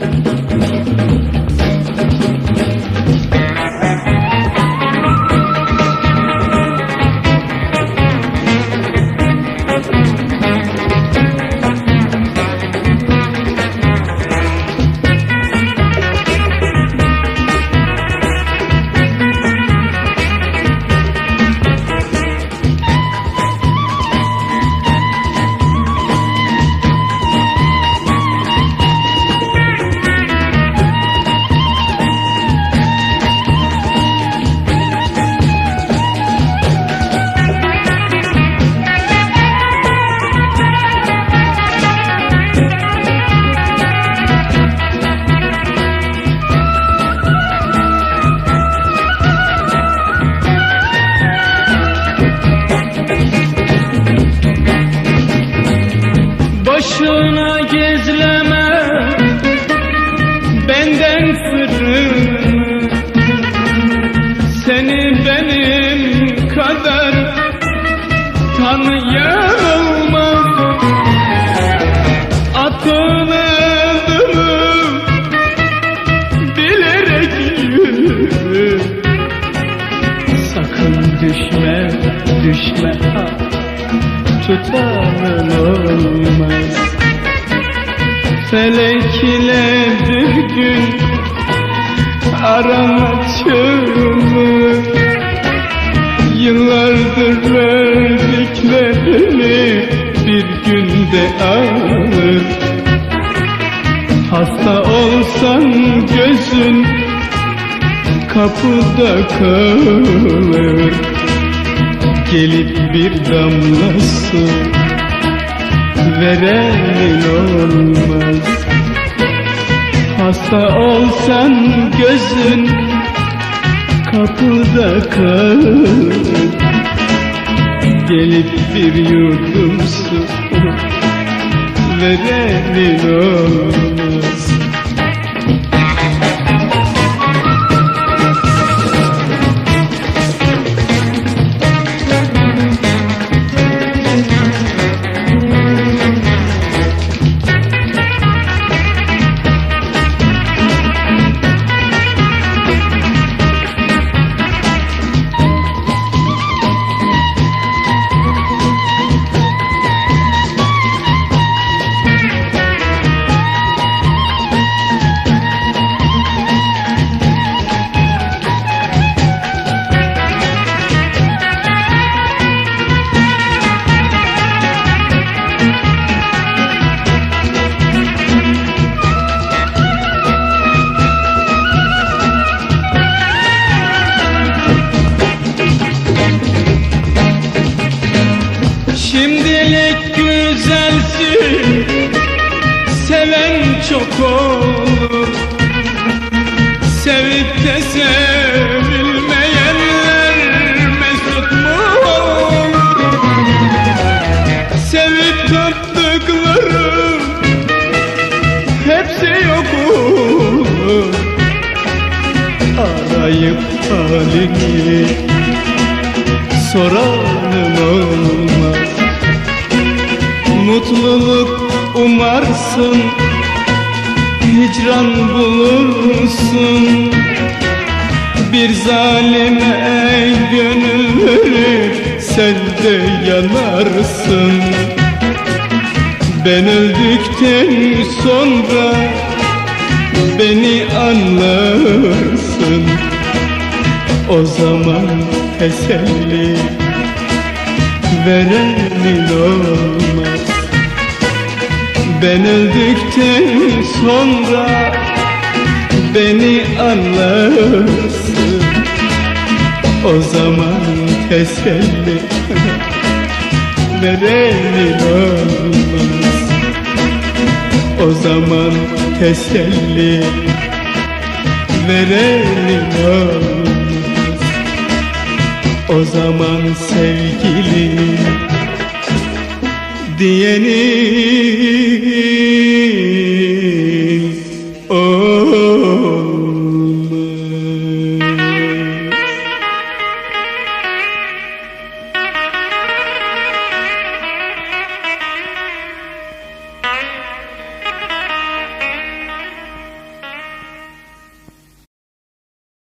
Thank you. Başına gezleme Benden sırrı Seni benim kadar Tanıyan tutanın olmaz. Felek ile bir gün arama çığlık Yıllardır verdiklerini bir günde alır. Hasta olsan gözün kapıda kalır gelip bir damla su olmaz. Hasta olsan gözün kapıda kalır. Gelip bir yudum su verenin olmaz Şimdilik güzelsin Seven çok olur. Sevip de sevilmeyenler mesut mu olur? Sevip taptıklarım Hepsi yok olur. Arayıp halini Soranım olmaz umarsın. Hicran bulursun. Bir zalime gönül verip Sen de yanarsın. Ben öldükten sonra Beni anlarsın. O zaman teselli Verenin olmaz Ben öldükten sonra Beni anlarsın. O zaman teselli Verenin olmaz. O zaman teselli Verenin olmaz. O zaman sevgili diyenin